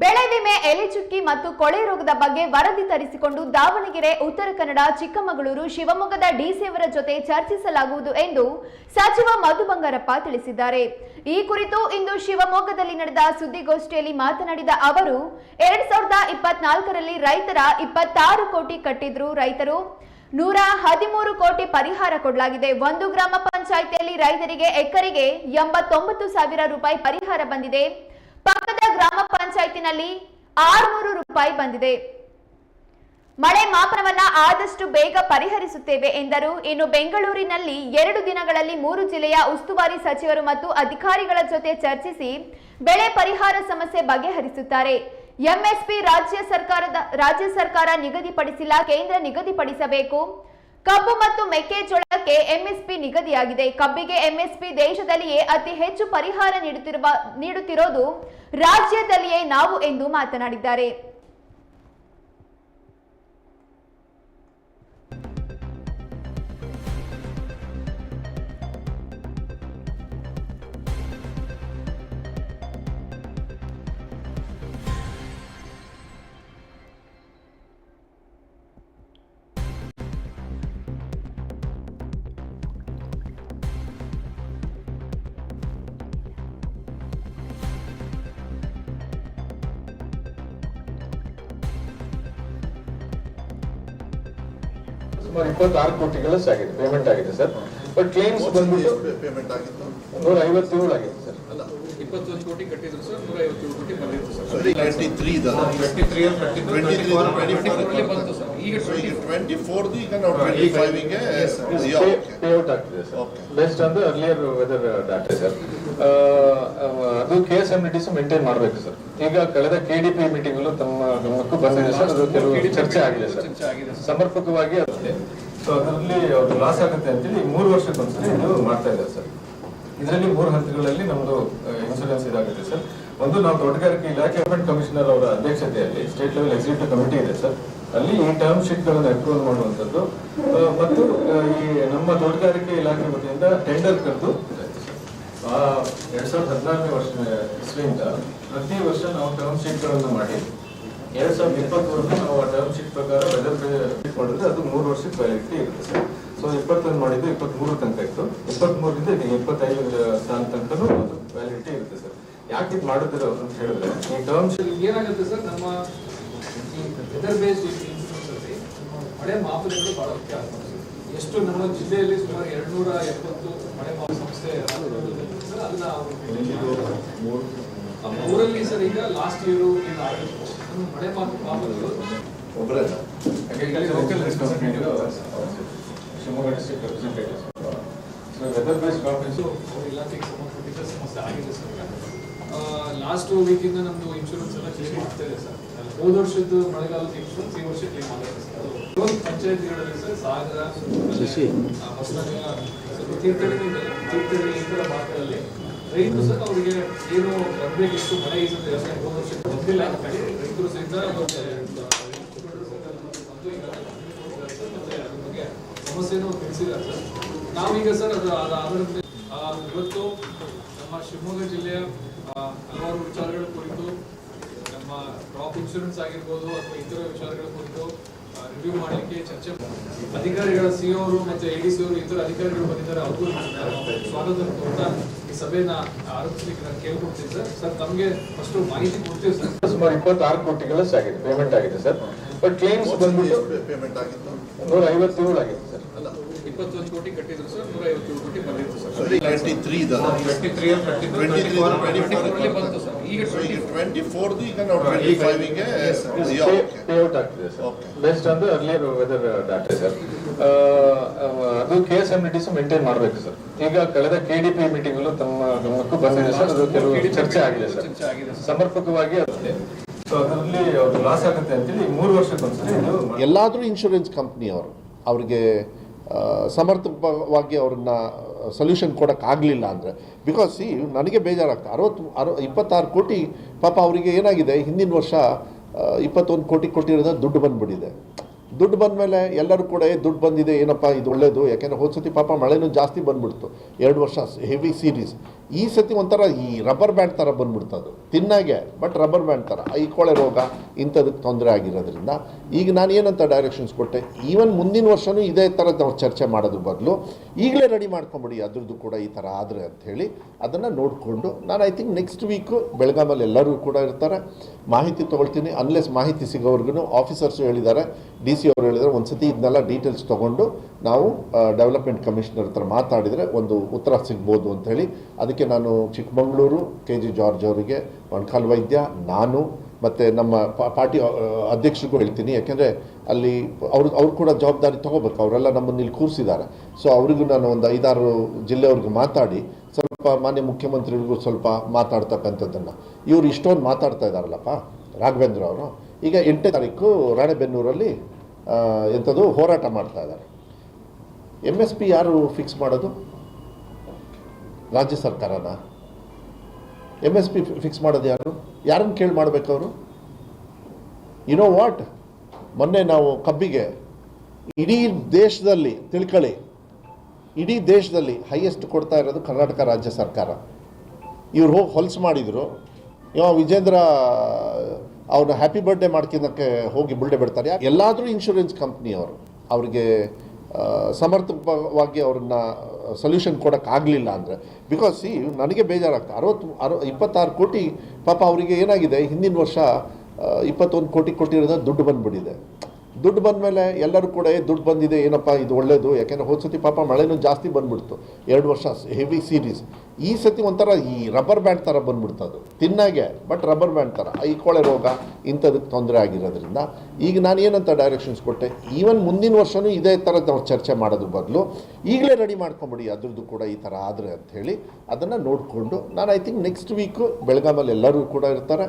ಬೆಳೆ ವಿಮೆ ಎಲೆಚುಕ್ಕಿ ಮತ್ತು ಕೊಳೆ ರೋಗದ ಬಗ್ಗೆ ವರದಿ ತರಿಸಿಕೊಂಡು ದಾವಣಗೆರೆ, ಉತ್ತರ ಕನ್ನಡ, ಚಿಕ್ಕಮಗಳೂರು, ಶಿವಮೊಗ್ಗದ ಡಿಸಿಯವರ ಜೊತೆ ಚರ್ಚಿಸಲಾಗುವುದು ಎಂದು ಸಚಿವ ಮಧು ಬಂಗಾರಪ್ಪ ತಿಳಿಸಿದ್ದಾರೆ. ಈ ಕುರಿತು ಇಂದು ಶಿವಮೊಗ್ಗದಲ್ಲಿ ನಡೆದ ಸುದ್ದಿಗೋಷ್ಠಿಯಲ್ಲಿ ಮಾತನಾಡಿದ ಅವರು, ಎರಡ್ ಸಾವಿರದ ಇಪ್ಪತ್ನಾಲ್ಕರಲ್ಲಿ ರೈತರ ಇಪ್ಪತ್ತಾರು ಕೋಟಿ ಕಟ್ಟಿದ್ರು ರೈತರು. ನೂರ ಹದಿಮೂರು ಕೋಟಿ ಪರಿಹಾರ ಕೊಡಲಾಗಿದೆ. ಒಂದು ಗ್ರಾಮ ಪಂಚಾಯಿತಿಯಲ್ಲಿ ರೈತರಿಗೆ ಎಕರೆಗೆ ಎಂಬತ್ತೊಂಬತ್ತು ಸಾವಿರ ರೂಪಾಯಿ ಪರಿಹಾರ ಬಂದಿದೆ. ಪಕ್ಕದ ಗ್ರಾಮ ಪಂಚಾಯತಿನಲ್ಲಿ ಆರುನೂರು ರೂಪಾಯಿ ಬಂದಿದೆ. ಮಳೆ ಮಾಪನವನ್ನ ಆದಷ್ಟು ಬೇಗ ಪರಿಹರಿಸುತ್ತೇವೆ ಎಂದರು. ಇನ್ನು ಬೆಂಗಳೂರಿನಲ್ಲಿ ಎರಡು ದಿನಗಳಲ್ಲಿ ಮೂರು ಜಿಲ್ಲೆಯ ಉಸ್ತುವಾರಿ ಸಚಿವರು ಮತ್ತು ಅಧಿಕಾರಿಗಳ ಜೊತೆ ಚರ್ಚಿಸಿ ಬೆಳೆ ಪರಿಹಾರ ಸಮಸ್ಯೆ ಬಗೆಹರಿಸುತ್ತಾರೆ. ಎಂಎಸ್ಪಿ ರಾಜ್ಯ ಸರ್ಕಾರದ, ರಾಜ್ಯ ಸರ್ಕಾರ ನಿಗದಿಪಡಿಸಿಲ್ಲ, ಕೇಂದ್ರ ನಿಗದಿಪಡಿಸಬೇಕು. ಕಬ್ಬು ಮತ್ತು ಮೆಕ್ಕೆಜೋಳಕ್ಕೆ ಎಂಎಸ್ಪಿ ನಿಗದಿಯಾಗಿದೆ. ಕಬ್ಬಿಗೆ ಎಂಎಸ್ಪಿ ದೇಶದಲ್ಲಿಯೇ ಅತಿ ಹೆಚ್ಚು ಪರಿಹಾರ ನೀಡುತ್ತಿರುವ ನೀಡುತ್ತಿರೋದು ರಾಜ್ಯದಲ್ಲಿಯೇ ನಾವು ಎಂದು ಮಾತನಾಡಿದ್ದಾರೆ. ಸುಮಾರು ಇಪ್ಪತ್ತಾರು ಕೋಟಿಗಳ ಆಗಿದೆ ಪೇಮೆಂಟ್ ಆಗಿದೆ ಸರ್ ಬಟ್ ಕ್ಲೇಮ್ಸ್ ಬಂದ್ಬಿಟ್ಟು ಪೇಮೆಂಟ್ ಆಗಿತ್ತು? ನೂರ ಐವತ್ತೇಳು ಆಗಿದೆ ಸರ್ ಅಲ್ಲ. ಇಪ್ಪತ್ತೊಂದು ಕೋಟಿ ಕಟ್ಟಿದ್ರು ಸರ್ ನೂರ ಐವತ್ತೇಳು ಕೋಟಿ ಬಂದಿತ್ತು sir twenty three twenty three twenty twenty ಬಂತು ಸರ್ ಈಗ ಟ್ವೆಂಟಿ ಟ್ವೆಂಟಿ ಫೋರ್ದು ಈಗ ನಾವು ಟ್ವೆಂಟಿ ಫೈವ್ಗೆ ಪೇಔಟ್ ಆಗ್ತಿದೆ ಸರ್. ಬೆಸ್ಟ್ ಅಂದ್ರೆ ಅರ್ಲಿಯರ್ ವೆದರ್ ಡಾಟಾ ಸರ್ ಅದು K S M T maintain ಮಾಡಬೇಕು ಸರ್ ಈಗ ಕಳೆದ ಕೆ ಡಿ ಪಿ ಮೀಟಿಂಗ್ ತಮ್ಮ ಗಮನಕ್ಕೂ ಬಂದಿದೆ ಸರ್ ಅದು ಕೆಲವು ಚರ್ಚೆ ಆಗಿದೆ ಸರ್ ಸಮರ್ಪಕವಾಗಿ ಅಷ್ಟೇ. ಸೊ ಅದರಲ್ಲಿ ಅವ್ರು ಲಾಸ್ ಆಗುತ್ತೆ ಅಂತೇಳಿ ಮೂರು ವರ್ಷಕ್ಕೊಂದ್ಸರಿ ಇದು ಮಾಡ್ತಾ ಇದ್ದಾರೆ ಸರ್ ಇದರಲ್ಲಿ ಮೂರು ಹಂತಗಳಲ್ಲಿ ನಮ್ದು ಇನ್ಶೂರೆನ್ಸ್ ಇದಾಗುತ್ತೆ ಸರ್ ಒಂದು ನಾವು ತೋಟಗಾರಿಕೆ ಇಲಾಖೆ ಕಮಿಷನರ್ ಅವರ ಅಧ್ಯಕ್ಷತೆಯಲ್ಲಿ ಸ್ಟೇಟ್ ಲೆವೆಲ್ ಎಕ್ಸಿಕ್ಯೂಟಿವ್ ಕಮಿಟಿ ಇದೆ ಸರ್ ಅಲ್ಲಿ ಈ ಟರ್ಮ್ ಶೀಟ್ಗಳನ್ನು ಅಪ್ರೂವಲ್ ಮಾಡುವಂತದ್ದು ಮತ್ತು ಈ ನಮ್ಮ ತೋಟಗಾರಿಕೆ ಇಲಾಖೆ ವತಿಯಿಂದ ಟೆಂಡರ್ ಕರೆದು ಎರಡ್ ಸಾವಿರದ ಹದಿನಾರನೇ ವರ್ಷ ಇಸ್ವಿಯಿಂದ ಪ್ರತಿ ವರ್ಷ ನಾವು ಟರ್ಮ್ ಶೀಟ್ಗಳನ್ನು ಮಾಡಿ, ಎರಡ್ ಸಾವಿರದ ಇಪ್ಪತ್ತವರೆಗೂ ನಾವು ಆ ಟರ್ಮ್ ಶೀಟ್ ಪ್ರಕಾರ ವೆದರ್ ಮಾಡಿದ್ರೆ ಅದು ಮೂರು ವರ್ಷಕ್ಕೆ ವ್ಯಾಲಿಡಿಟಿ ಇರುತ್ತೆ ಸರ್. ಸೊ ಇಪ್ಪತ್ತೊಂದು ಮಾಡಿದ್ದು ಇಪ್ಪತ್ಮೂರು ತನಕ ಇತ್ತು. ಇಪ್ಪತ್ಮೂರರಿಂದ ಮೂರಿಂದ ಇಪ್ಪತ್ತೈದು ಸಾಲ ತನಕನೂ ವ್ಯಾಲಿಡಿಟಿ ಇರುತ್ತೆ ಸರ್. ಯಾಕೆ ಇದು ಮಾಡಿದ್ರು ಅಂತ ಹೇಳಿದ್ರೆ, ಈ ಟರ್ಮ್ ಶೀಟ್ ಏನಾಗುತ್ತೆ ಸರ್? ನಮ್ಮ ವೆದರ್ ಬೇಸ್ಡ್ ಇನ್ಶೂರೆನ್ಸ್ ಅಲ್ಲಿ ಮಳೆ ಮಾಪನಗಳು ಬಹಳ ಮುಖ್ಯ ಆಗ್ತದೆ ಎಷ್ಟು ನಮ್ಮ ಜಿಲ್ಲೆಯಲ್ಲಿ ಸುಮಾರು ಎರಡ್ನೂರ ಎಪ್ಪತ್ತು ಮಳೆ ಮಾಪ ಸಂಸ್ಥೆ ಅದನ್ನ ಊರಲ್ಲಿ ಸರ್ ಈಗ ಲಾಸ್ಟ್ ಇಯರ್ ಮಳೆ ಮಾಪ ಮಾಪನಗಳು Shivamogga district weather based conference ಅವ್ರ ಇಲಾಖೆಗೆ ಸಂಬಂಧಪಟ್ಟಿದ್ದ ಸಮಸ್ಯೆ ಆಗಿದೆ ಸರ್. ಲಾಸ್ಟ್ ವೀಕಿಂದ ನಮ್ದು ಇನ್ಶೂರೆನ್ಸ್ ಸರ್. ಹೋದ ವರ್ಷದ್ದು ಮಳೆಗಾಲದ ಇನ್ಶೂರೆನ್ಸ್ ಈ ವರ್ಷ ಕ್ಲೀನ್ ಆಗುತ್ತೆ ಸರ್. ಪಂಚಾಯತಿಗಳಲ್ಲಿ ಸರ್ ಸಾಗರ ಸ್ವಲ್ಪ ತೀರ್ಥಹಳ್ಳಿ ತೀರ್ಥಹಳ್ಳಿ ಈ ಥರ ಭಾಗಗಳಲ್ಲಿ. ರೈತರು ಸಹ ಅವರಿಗೆ ಏನು ಬರಬೇಕಿತ್ತು ಮಳೆ ಈ ಸತಿ ಅಷ್ಟೇ ಹೋದ ವರ್ಷ ಬಂದಿಲ್ಲ ಅಂತ ರೈತರು ಸಹಿತ ಸಮಸ್ಯೆನೂ ತಿಳಿಸಿದ್ದಾರೆ ಸರ್. ನಾವೀಗ ಸರ್ ಅದು ಆಧಾರದ ಆ, ಇವತ್ತು ನಮ್ಮ ಶಿವಮೊಗ್ಗ ಜಿಲ್ಲೆಯ ಹಲವಾರು ವಿಚಾರಗಳ ಕುರಿತು ನಮ್ಮ ಕ್ರಾಪ್ ಇನ್ಶೂರೆನ್ಸ್ ಆಗಿರ್ಬೋದು ಅಥವಾ ಇತರ ವಿಚಾರಗಳ ಕುರಿತು ರಿವ್ಯೂ ಮಾಡಲಿಕ್ಕೆ ಚರ್ಚೆ ಅಧಿಕಾರಿಗಳ ಸಿ ಅವರು ಮತ್ತು ಎ ಡಿ ಸಿ ಅವರು ಇತರ ಅಧಿಕಾರಿಗಳು ಬಂದಿದ್ದಾರೆ ಅವರು ಸ್ವಾಗತ ಕೊಡ್ತಾ ಈ ಸಭೆನ ಆರಂಭಿಸಲಿಕ್ಕೆ ನಾನು ಕೇಳ್ಕೊಡ್ತೀನಿ ಸರ್. ಸರ್ ತಮಗೆ ಫಸ್ಟ್ ಮಾಹಿತಿ ಕೊಡ್ತೀವಿ ಸರ್. ಸುಮಾರು ಇಪ್ಪತ್ತಾರು ಕೋಟಿಗಳ ಆಗಿದೆ ಪೇಮೆಂಟ್ ಆಗಿದೆ ಸರ್. ಬಟ್ ಕ್ಲೇಮ್ಸ್ ಬಂದ್ಬಿಟ್ಟು ಪೇಮೆಂಟ್ ಆಗಿತ್ತು? ನೂರ ಐವತ್ತೇಳು ಆಗಿದೆ ಸರ್. ಅಲ್ಲ ಇಪ್ಪತ್ತೊಂದು ಕೋಟಿ ಕಟ್ಟಿದ್ರು ಸರ್ ನೂರ ಐವತ್ತೇಳು ಕೋಟಿ ಬಂದಿತ್ತು ಸರ್. ಟ್ವೆಂಟಿ ತ್ರೀ ಇದಲ್ಲ ಟ್ವೆಂಟಿ ತ್ರೀ ಅಲ್ಲಿ ಕಟ್ಟಿದ್ದು ಟ್ವೆಂಟಿ ತ್ರೀ ಟ್ವೆಂಟಿ ಫೋರ್ ಬಂತು ಸರ್. ಈಗ ಸೊ ಈಗ ಟ್ವೆಂಟಿ ಟ್ವೆಂಟಿ ಈಗ ನಾವು ಟ್ವೆಂಟಿ ಫೈವ್ಗೆ ಪೇಔಟ್ ಆಗ್ತಿದೆ ಸರ್. Okay. ಬೆಸ್ಟ್ ಅಂದ್ರೆ ಅರ್ಲಿಯರ್ ವೆದರ್ ಡಾಟಾ ಸರ್ ಅದು K S M T maintain ಮಾಡಬೇಕು ಸರ್. ಈಗ ಕಳೆದ ಕೆ ಡಿ ಪಿ ಮೀಟಿಂಗ್ ತಮ್ಮ ಗಮನಕ್ಕೂ ಬಂದಿದೆ ಸರ್. ಅದು ಕೆಲವು ಚರ್ಚೆ ಆಗಿದೆ ಸರ್. ಸರ್. ಸಮರ್ಪಕವಾಗಿ ಅಷ್ಟೇ. ಸೊ ಅದರಲ್ಲಿ ಅವ್ರು ಲಾಸ್ ಆಗುತ್ತೆ ಅಂತೇಳಿ ಮೂರು ವರ್ಷಕ್ಕೊಂದ್ಸರಿ ಎಲ್ಲಾದ್ರೂ ಎಲ್ಲಾದರೂ ಇನ್ಶೂರೆನ್ಸ್ ಕಂಪ್ನಿಯವರು ಅವರಿಗೆ ಸಮರ್ಪಕವಾಗಿ ಅವ್ರನ್ನ ಸೊಲ್ಯೂಷನ್ ಕೊಡೋಕ್ಕಾಗಲಿಲ್ಲ ಅಂದರೆ. ಬಿಕಾಸ್ ಸಿ ನನಗೆ ಬೇಜಾರಾಗ್ತದೆ ಅರವತ್ತು, ಅರ, ಇಪ್ಪತ್ತಾರು ಕೋಟಿ, ಪಾಪ ಅವರಿಗೆ ಏನಾಗಿದೆ, ಹಿಂದಿನ ವರ್ಷ ಇಪ್ಪತ್ತೊಂದು ಕೋಟಿ ಕೊಟ್ಟಿರೋದ ದುಡ್ಡು ಬಂದ್ಬಿಟ್ಟಿದೆ. ದುಡ್ಡು ಬಂದಮೇಲೆ ಎಲ್ಲರೂ ಕೂಡ ದುಡ್ಡು ಬಂದಿದೆ, ಏನಪ್ಪ, ಇದು ಒಳ್ಳೇದು. ಯಾಕೆಂದರೆ ಹೋದ ಸತಿ ಪಾಪ ಮಳೆನೂ ಜಾಸ್ತಿ ಬಂದ್ಬಿಡ್ತು. ಎರಡು ವರ್ಷ ಹೆವಿ ಸೀರೀಸ್ ಈ ಸತಿ ಒಂಥರ ಈ ರಬ್ಬರ್ ಬ್ಯಾಂಡ್ ಥರ ಬಂದ್ಬಿಡ್ತದು. ತಿನ್ನಾಗೆ ಬಟ್ ರಬ್ಬರ್ ಬ್ಯಾಂಡ್ ಥರ ಈ ಕೊಳೆ ರೋಗ ಇಂಥದಕ್ಕೆ ತೊಂದರೆ ಆಗಿರೋದ್ರಿಂದ ಈಗ ನಾನು ಏನಂತ ಡೈರೆಕ್ಷನ್ಸ್ ಕೊಟ್ಟೆ? ಈವನ್ ಮುಂದಿನ ವರ್ಷವೂ ಇದೇ ಥರ ನಾವು ಚರ್ಚೆ ಮಾಡೋದ್ರ ಬದಲು ಈಗಲೇ ರೆಡಿ ಮಾಡ್ಕೊಂಬಿಡಿ. ಅದ್ರದ್ದು ಕೂಡ ಈ ಥರ ಆದರೆ ಅಂಥೇಳಿ ಅದನ್ನು ನೋಡಿಕೊಂಡು ನಾನು ಐ ಥಿಂಕ್ ನೆಕ್ಸ್ಟ್ ವೀಕು ಬೆಳಗಾಮಲ್ಲಿ ಎಲ್ಲರೂ ಕೂಡ ಇರ್ತಾರೆ. ಮಾಹಿತಿ ತೊಗೊಳ್ತೀನಿ. ಅನ್ಲೆಸ್ ಮಾಹಿತಿ ಸಿಗೋವರೆಗೂ ಆಫೀಸರ್ಸು ಹೇಳಿದ್ದಾರೆ. ಡಿ ಸಿ ಅವರು ಹೇಳಿದ್ದಾರೆ. ಒಂದು ಸತಿ ಇದನ್ನೆಲ್ಲ ಡೀಟೇಲ್ಸ್ ತೊಗೊಂಡು ನಾವು ಡೆವಲಪ್ಮೆಂಟ್ ಕಮಿಷನರ್ ಹತ್ರ ಮಾತಾಡಿದರೆ ಒಂದು ಉತ್ತರ ಸಿಗ್ಬೋದು ಹೇಳಿ, ಅದಕ್ಕೆ ನಾನು ಚಿಕ್ಕಮಗಳೂರು ಕೆ ಜಿ ಜಾರ್ಜ್ ಅವರಿಗೆ ಮೊಣಕಾಲ್ ವೈದ್ಯ, ನಾನು, ಮತ್ತು ನಮ್ಮ ಪಾರ್ಟಿ ಅಧ್ಯಕ್ಷರಿಗೂ ಹೇಳ್ತೀನಿ, ಯಾಕೆಂದರೆ ಅಲ್ಲಿ ಅವ್ರು ಅವ್ರು ಕೂಡ ಜವಾಬ್ದಾರಿ ತೊಗೋಬೇಕು, ಅವರೆಲ್ಲ ನಮ್ಮನ್ನು ಇಲ್ಲಿ ಕೂರಿಸಿದ್ದಾರೆ. ಸೊ ಅವರಿಗೂ ನಾನು ಒಂದು ಐದಾರು ಜಿಲ್ಲೆಯವ್ರಿಗೆ ಮಾತಾಡಿ, ಸ್ವಲ್ಪ ಮಾನ್ಯ ಮುಖ್ಯಮಂತ್ರಿಗಳಿಗೂ ಸ್ವಲ್ಪ ಮಾತಾಡ್ತಕ್ಕಂಥದ್ದನ್ನು. ಇವರು ಇಷ್ಟೊಂದು ಮಾತಾಡ್ತಾ ಇದ್ದಾರಲ್ಲಪ್ಪ, ರಾಘವೇಂದ್ರ ಅವರು. ಈಗ ಎಂಟನೇ ತಾರೀಕು ರಾಣೆಬೆನ್ನೂರಲ್ಲಿ ಎಂಥದ್ದು ಹೋರಾಟ ಮಾಡ್ತಾ ಇದ್ದಾರೆ. ಎಂ ಎಸ್ ಪಿ ಯಾರು ಫಿಕ್ಸ್ ಮಾಡೋದು? ರಾಜ್ಯ ಸರ್ಕಾರನ? ಎಂ ಎಸ್ ಪಿ ಫಿಕ್ಸ್ ಮಾಡೋದು ಯಾರು? ಯಾರನ್ನು ಕೇಳಿ ಮಾಡ್ಬೇಕು ಅವರು? ವಾಟ್ ಮೊನ್ನೆ ನಾವು ಕಬ್ಬಿಗೆ ಇಡೀ ದೇಶದಲ್ಲಿ ತಿಳ್ಕೊಳ್ಳಿ. ಇಡೀ ದೇಶದಲ್ಲಿ ಹೈಯೆಸ್ಟ್ ಕೊಡ್ತಾ ಇರೋದು ಕರ್ನಾಟಕ ರಾಜ್ಯ ಸರ್ಕಾರ. ಇವ್ರು ಹೋಗಿ ಹೊಲ್ಸು ಮಾಡಿದರು. ಇವಾಗ ವಿಜೇಂದ್ರ ಅವ್ರನ್ನ ಹ್ಯಾಪಿ ಬರ್ಡೇ ಮಾಡ್ಕೊಳಕ್ಕೆ ಹೋಗಿ ಬುಲ್ಡೆ ಬಿಡ್ತಾರೆ. ಎಲ್ಲಾದರೂ ಇನ್ಶೂರೆನ್ಸ್ ಕಂಪ್ನಿಯವರು ಅವ್ರಿಗೆ ಆ, ಸಮರ್ಪಕವಾಗಿ ಅವ್ರನ್ನ ಸೊಲ್ಯೂಷನ್ ಕೊಡೋಕ್ಕಾಗಲಿಲ್ಲ ಅಂದರೆ. ಬಿಕಾಸ್ ಈ ನನಗೆ ಬೇಜಾರಾಗ್ತದೆ ಅರವತ್ತು ಅರ ಇಪ್ಪತ್ತಾರು ಕೋಟಿ ಪಾಪ ಅವರಿಗೆ ಏನಾಗಿದೆ ಹಿಂದಿನ ವರ್ಷ ಇಪ್ಪತ್ತೊಂದು ಕೋಟಿ ಕೊಟ್ಟಿರೋದ ದುಡ್ಡು ಬಂದುಬಿಟ್ಟಿದೆ. ದುಡ್ಡು ಬಂದಮೇಲೆ ಎಲ್ಲರೂ ಕೂಡ ದುಡ್ಡು ಬಂದಿದೆ, ಏನಪ್ಪ, ಇದು ಒಳ್ಳೇದು. ಯಾಕೆಂದರೆ ಹೋದ ಸತಿ ಪಾಪ ಮಳೆನೂ ಜಾಸ್ತಿ ಬಂದ್ಬಿಡ್ತು. ಎರಡು ವರ್ಷ ಹೆವಿ ಸೀರೀಸ್ ಈ ಸತಿ ಒಂಥರ ಈ ರಬ್ಬರ್ ಬ್ಯಾಂಡ್ ಥರ ಬಂದ್ಬಿಡ್ತದು ತಿನ್ನಾಗೆ ಬಟ್ ರಬ್ಬರ್ ಬ್ಯಾಂಡ್ ಥರ ಈ ಕೊಳೆ ರೋಗ ಇಂಥದಕ್ಕೆ ತೊಂದರೆ ಆಗಿರೋದ್ರಿಂದ ಈಗ ನಾನು ಏನಂತ ಡೈರೆಕ್ಷನ್ಸ್ ಕೊಟ್ಟೆ? ಈವನ್ ಮುಂದಿನ ವರ್ಷವೂ ಇದೇ ಥರ ನಾವು ಚರ್ಚೆ ಮಾಡೋದ್ರ ಬದಲು. ಈಗಲೇ ರೆಡಿ ಮಾಡ್ಕೊಂಬಿಡಿ. ಅದ್ರದ್ದು ಕೂಡ ಈ ಥರ ಆದರೆ ಅಂಥೇಳಿ ಅದನ್ನು ನೋಡಿಕೊಂಡು ನಾನು ಐ ಥಿಂಕ್ ನೆಕ್ಸ್ಟ್ ವೀಕು ಬೆಳಗಾಮಲ್ಲಿ ಎಲ್ಲರೂ ಕೂಡ ಇರ್ತಾರೆ.